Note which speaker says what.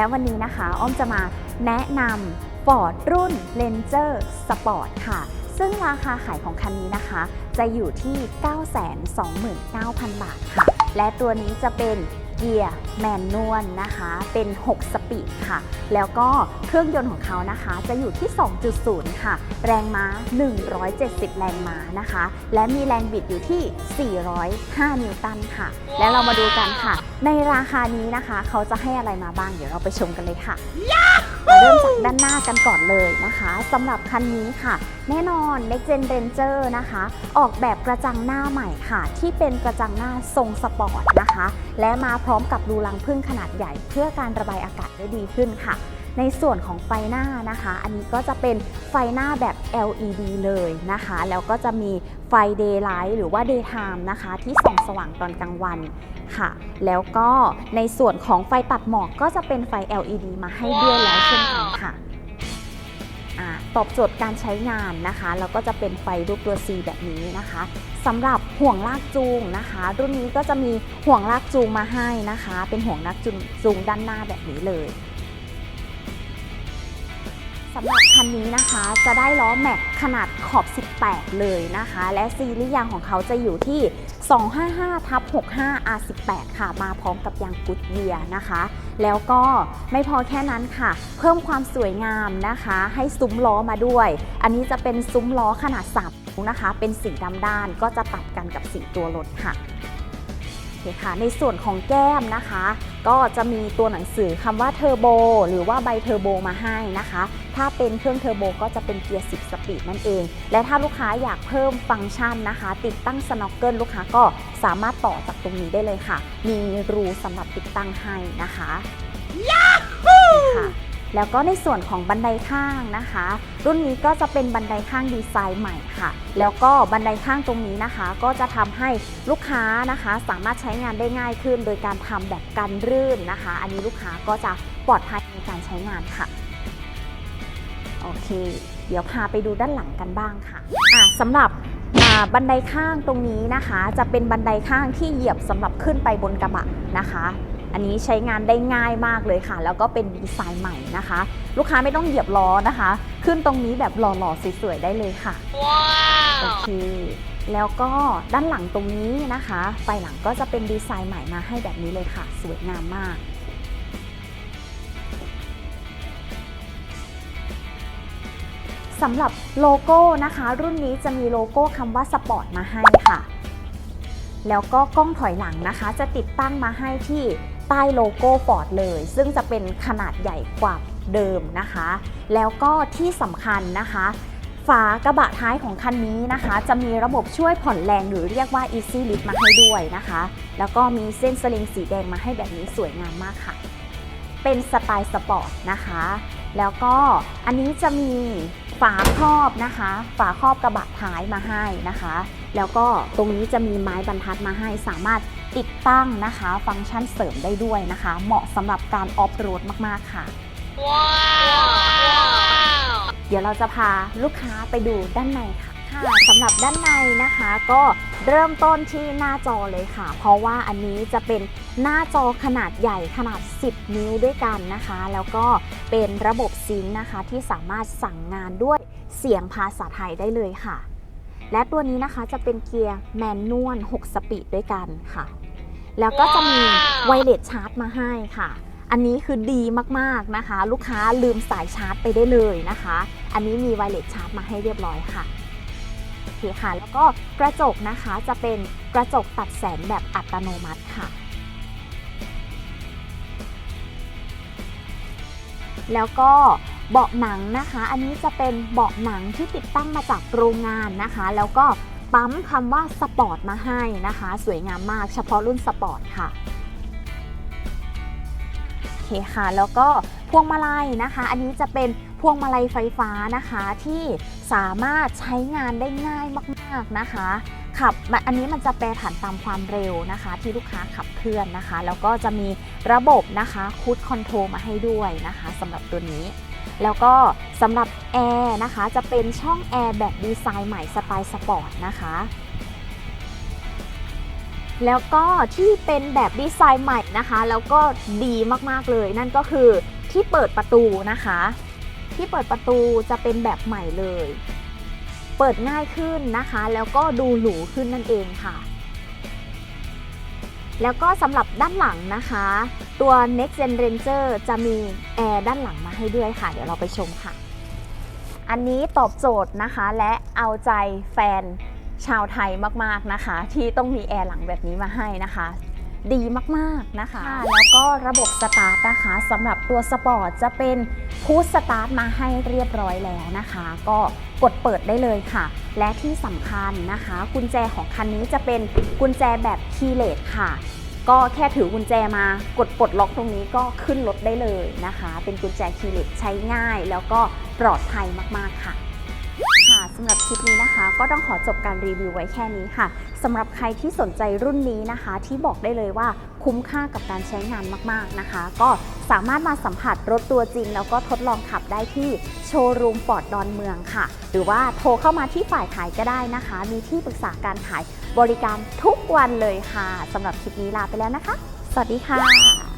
Speaker 1: และวันนี้นะคะ อ้อมจะมาแนะนำฟอร์ดรุ่น Ranger Sport ค่ะ ซึ่งราคาขายของคันนี้นะคะ จะอยู่ที่ 929,000 บาทค่ะ และตัวนี้จะเป็น เกียร์แมนนวลนะคะ เป็น 6 สปีดค่ะ แล้วก็เครื่องยนต์ของเขานะคะ จะอยู่ที่ 2.0 ค่ะ แรงม้า 170 แรงม้านะคะ และมีแรงบิดอยู่ที่ 405 นิวตันค่ะ และเรามาดูกันค่ะ ในราคานี้นะคะ เขาจะให้อะไรมาบ้าง เดี๋ยวเราไปชมกันเลยค่ะ เริ่มจากด้านหน้ากันก่อนเลยนะคะสำหรับคันนี้ค่ะ แน่นอน Next Gen Ranger นะคะ ออกแบบกระจังหน้าใหม่ค่ะ ที่เป็นกระจังหน้าทรงสปอร์ตนะคะ และมาพร้อมกับรูรังพึ่งขนาดใหญ่ เพื่อการระบายอากาศได้ดีขึ้นค่ะ ในส่วนของไฟหน้านะคะ อันนี้ก็จะเป็นไฟหน้าแบบ LED เลยนะคะ แล้วก็จะมีไฟ Daylight หรือว่า Daytime นะคะ ที่ส่องสว่างตอนกลางวันค่ะ แล้วก็ในส่วนของไฟตัดหมอกก็จะเป็นไฟ LED มาให้ด้วยแล้วเช่นกันค่ะตอบโจทย์การใช้งานนะคะ แล้วก็จะเป็นไฟรูปตัว C แบบนี้นะคะสำหรับห่วงลากจูงนะคะ รุ่นนี้ก็จะมีห่วงลากจูงมาให้นะคะ เป็นห่วงลากจูงด้านหน้าแบบนี้เลย สำหรับคันนี้นะคะจะได้ล้อแม็กขนาดขอบ 18 เลยนะคะ และซีรีส์ยางของเขาจะอยู่ที่ 255ทับ65 R18 ค่ะ มาพร้อมกับยางกุดเวียนะคะ แล้วก็ไม่พอแค่นั้นค่ะ เพิ่มความสวยงามนะคะ ให้ซุ้มล้อมาด้วย อันนี้จะเป็นซุ้มล้อขนาด3นิ้วนะคะ เป็นสีดำด้านก็จะตัดกันกับสีตัวรถค่ะ คค่ะในส่วนของแก้มนะคะ ก็จะมีตัวหนังสือคำว่าเทอร์โบหรือว่าใบเทอร์โบมาให้นะคะ ถ้าเป็นเครื่องเทอร์โบก็จะเป็นเกียร์ 10 สปีดนั่นเอง และถ้าลูกค้าอยากเพิ่มฟังก์ชันนะคะ ติดตั้งสโนว์เกิลลูกค้าก็สามารถต่อจากตรงนี้ได้เลยค่ะ มีรูสำหรับติดตั้งให้นะคะค่ะ แล้วก็ในส่วนของบันไดข้างนะคะ รุ่นนี้ก็จะเป็นบันไดข้างดีไซน์ใหม่ค่ะ แล้วก็บันไดข้างตรงนี้นะคะ ก็จะทำให้ลูกค้านะคะ สามารถใช้งานได้ง่ายขึ้น โดยการทำแบบกันรื่นนะคะ อันนี้ลูกค้าก็จะปลอดภัยในการใช้งานค่ะโอเค เดี๋ยวพาไปดูด้านหลังกันบ้างค่ะอะสำหรับบันไดข้างตรงนี้นะคะ จะเป็นบันไดข้างที่เหยียบสำหรับขึ้นไปบนกระบะนะคะ อันนี้ใช้งานได้ง่ายมากเลยค่ะ แล้วก็เป็นดีไซน์ใหม่นะคะ ลูกค้าไม่ต้องเหยียบล้อนะคะ ขึ้นตรงนี้แบบหล่อๆสวยๆได้เลยค่ะโอเคแล้วก็ด้านหลังตรงนี้นะคะไฟหลังก็จะเป็นดีไซน์ใหม่มาให้แบบนี้เลยค่ะ สวยงามมากสำหรับโลโก้นะคะ รุ่นนี้จะมีโลโก้คำว่าสปอร์ตมาให้ค่ะ แล้วก็กล้องถอยหลังนะคะ จะติดตั้งมาให้ที่ ใต้โลโก้ฟอร์ดเลย ซึ่งจะเป็นขนาดใหญ่กว่าเดิมนะคะ แล้วก็ที่สำคัญนะคะฝากระบะท้ายของคันนี้นะคะ จะมีระบบช่วยผ่อนแรงหรือเรียกว่า Easy Lift มาให้ด้วยนะคะ แล้วก็มีเส้นสลิงสีแดงมาให้แบบนี้สวยงามมากค่ะ เป็นสไตล์สปอร์ตนะคะ แล้วก็อันนี้จะมีฝาครอบนะคะ ฝาครอบกระบะท้ายมาให้นะคะ แล้วก็ตรงนี้จะมีไม้บรรทัดมาให้สามารถ ติดตั้งนะคะ ฟังก์ชันเสริมได้ด้วยนะคะ เหมาะสำหรับการออฟโรดมาก ๆ ค่ะเดี๋ยวเราจะพาลูกค้าไปดูด้านในค่ะค่ะสำหรับด้านในนะคะก็เริ่มต้นที่หน้าจอเลยค่ะ เพราะว่าอันนี้จะเป็นหน้าจอขนาดใหญ่ขนาด 10 นิ้วด้วยกันนะคะ แล้วก็เป็นระบบซิงค์นะคะที่สามารถสั่งงานด้วยเสียงภาษาไทยได้เลยค่ะ และตัวนี้นะคะจะเป็นเกียร์แมนนวล 6 สปีดด้วยกันค่ะ แล้วก็จะมีไวเลสชาร์จมาให้ค่ะ อันนี้คือดีมากๆนะคะ ลูกค้าลืมสายชาร์จไปได้เลยนะคะ อันนี้มีไวเลสชาร์จมาให้เรียบร้อยค่ะโอเคค่ะแล้วก็กระจกนะคะจะเป็นกระจกตัดแสงแบบอัตโนมัติค่ะ แล้วก็เบาะหนังนะคะ อันนี้จะเป็นเบาะหนังที่ติดตั้งมาจากโรงงานนะคะ แล้วก็ ปั๊มคำว่าสปอร์ตมาให้นะคะ สวยงามมากเฉพาะรุ่นสปอร์ตค่ะโอเคค่ะ แล้วก็พวงมาลัยนะคะ อันนี้จะเป็นพวงมาลัยไฟฟ้านะคะที่สามารถใช้งานได้ง่ายมาก ๆนะคะขับอันนี้มันจะแปรผันตามความเร็วนะคะ ที่ลูกค้าขับเคลื่อนนะคะ แล้วก็จะมีระบบนะคะคูดคอนโทรลมาให้ด้วยนะคะสำหรับตัวนี้ แล้วก็สำหรับแอร์นะคะจะเป็นช่องแอร์แบบดีไซน์ใหม่สไตล์สปอร์ตนะคะแล้วก็ที่เป็นแบบดีไซน์ใหม่นะคะ แล้วก็ดีมากๆเลยนั่นก็คือที่เปิดประตูนะคะ ที่เปิดประตูจะเป็นแบบใหม่เลย เปิดง่ายขึ้นนะคะ แล้วก็ดูหรูขึ้นนั่นเองค่ะ แล้วก็สำหรับด้านหลังนะคะ ตัว Next Gen Ranger จะมีแอร์ด้านหลังมาให้ด้วยค่ะ เดี๋ยวเราไปชมค่ะ อันนี้ตอบโจทย์นะคะและเอาใจแฟนชาวไทยมากๆนะคะ ที่ต้องมีแอร์หลังแบบนี้มาให้นะคะดีมากๆนะคะ แล้วก็ระบบสตาร์ทนะคะสำหรับตัวสปอร์ตจะเป็นพุชสตาร์ทมาให้เรียบร้อยแล้วนะคะ ก็กดเปิดได้เลยค่ะ และที่สำคัญนะคะ กุญแจของคันนี้จะเป็นกุญแจแบบคีย์เลสค่ะ ก็แค่ถือกุญแจมากดปลดล็อกตรงนี้ก็ขึ้นรถได้เลยนะคะ เป็นกุญแจคีย์เลสใช้ง่าย แล้วก็ปลอดภัยมากๆค่ะค่ะสำหรับคลิปนี้นะคะ ก็ต้องขอจบการรีวิวไว้แค่นี้ค่ะสำหรับใครที่สนใจรุ่นนี้นะคะ ที่บอกได้เลยว่าคุ้มค่ากับการใช้งานมากๆนะคะ ก็สามารถมาสัมผัสรถตัวจริง แล้วก็ทดลองขับได้ที่โชว์รูมฟอร์ดดอนเมืองค่ะ หรือว่าโทรเข้ามาที่ฝ่ายขายก็ได้นะคะ มีที่ปรึกษาการขาย บริการทุกวันเลยค่ะสำหรับคลิปนี้ลาไปแล้วนะคะ สวัสดีค่ะ